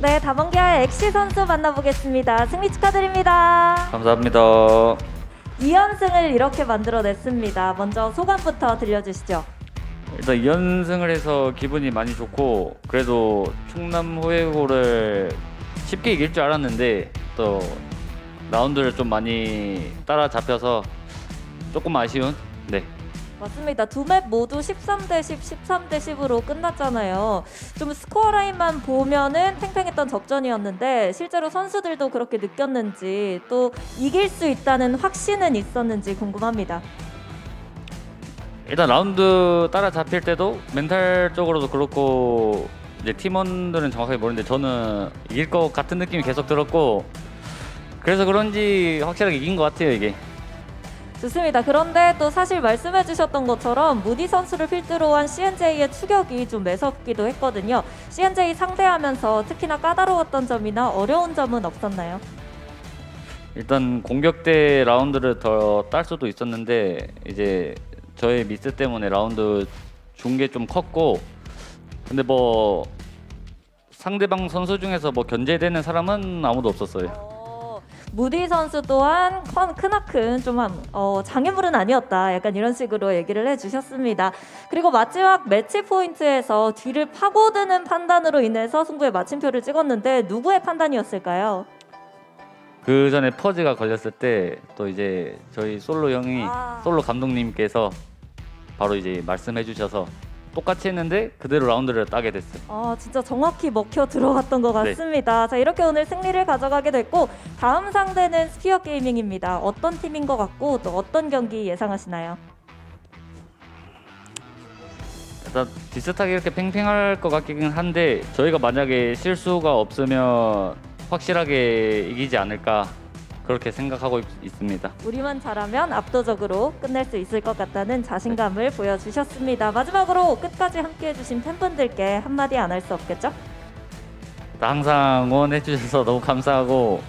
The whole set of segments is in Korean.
네, 다방기아의 엑시 선수 만나보겠습니다. 승리 축하드립니다. 감사합니다. 2연승을 이렇게 만들어냈습니다. 먼저 소감부터 들려주시죠. 일단 2연승을 해서 기분이 많이 좋고 그래도 충남 호해고를 쉽게 이길 줄 알았는데 또 라운드를 좀 많이 따라잡혀서 조금 아쉬운 네 맞습니다. 두 맵 모두 13대 10, 13대 10으로 끝났잖아요. 좀 스코어 라인만 보면은 팽팽했던 접전이었는데 실제로 선수들도 그렇게 느꼈는지 또 이길 수 있다는 확신은 있었는지 궁금합니다. 일단 라운드 따라 잡힐 때도 멘탈적으로도 그렇고 이제 팀원들은 정확하게 모르는데 저는 이길 것 같은 느낌이 계속 들었고 그래서 그런지 확실하게 이긴 것 같아요 이게 좋습니다. 그런데 또 사실 말씀해 주셨던 것처럼 무디 선수를 필두로 한 CNJ의 추격이 좀 매섭기도 했거든요. CNJ 상대하면서 특히나 까다로웠던 점이나 어려운 점은 없었나요? 일단 공격 때 라운드를 더 딸 수도 있었는데 이제 저의 미스 때문에 라운드 준 게 좀 컸고 근데 뭐 상대방 선수 중에서 뭐 견제되는 사람은 아무도 없었어요. 어, 무디 선수 또한 컨- 크나큰 좀 한, 어, 장애물은 아니었다. 약간 이런 식으로 얘기를 해주셨습니다. 그리고 마지막 매치 포인트에서 뒤를 파고드는 판단으로 인해서 승부에 마침표를 찍었는데 누구의 판단이었을까요? 그 전에 퍼즈가 걸렸을 때 또 이제 저희 솔로 형이 아. 솔로 감독님께서 바로 이제 말씀해 주셔서 똑같이 했는데 그대로 라운드를 따게 됐어요. 아, 진짜 정확히 먹혀 들어갔던 것 네. 같습니다. 자, 이렇게 오늘 승리를 가져가게 됐고 다음 상대는 스피어 게이밍입니다. 어떤 팀인 것 같고 또 어떤 경기 예상하시나요? 일단 비슷하게 이렇게 팽팽할 것 같긴 한데 저희가 만약에 실수가 없으면 확실하게 이기지 않을까 그렇게 생각하고 있, 있습니다. 우리만 잘하면 압도적으로 끝낼 수 있을 것 같다는 자신감을 보여주셨습니다. 마지막으로 끝까지 함께 해주신 팬분들께 한마디 안 할 수 없겠죠? 항상 응원해 주셔서 너무 감사하고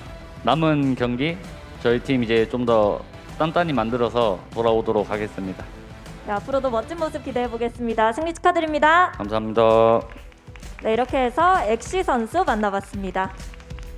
남은 경기 저희 팀 이제 좀 더 단단히 만들어서 돌아오도록 하겠습니다. 네, 앞으로도 멋진 모습 기대해 보겠습니다. 승리 축하드립니다. 감사합니다. 네, 이렇게 해서 엑시 선수 만나봤습니다.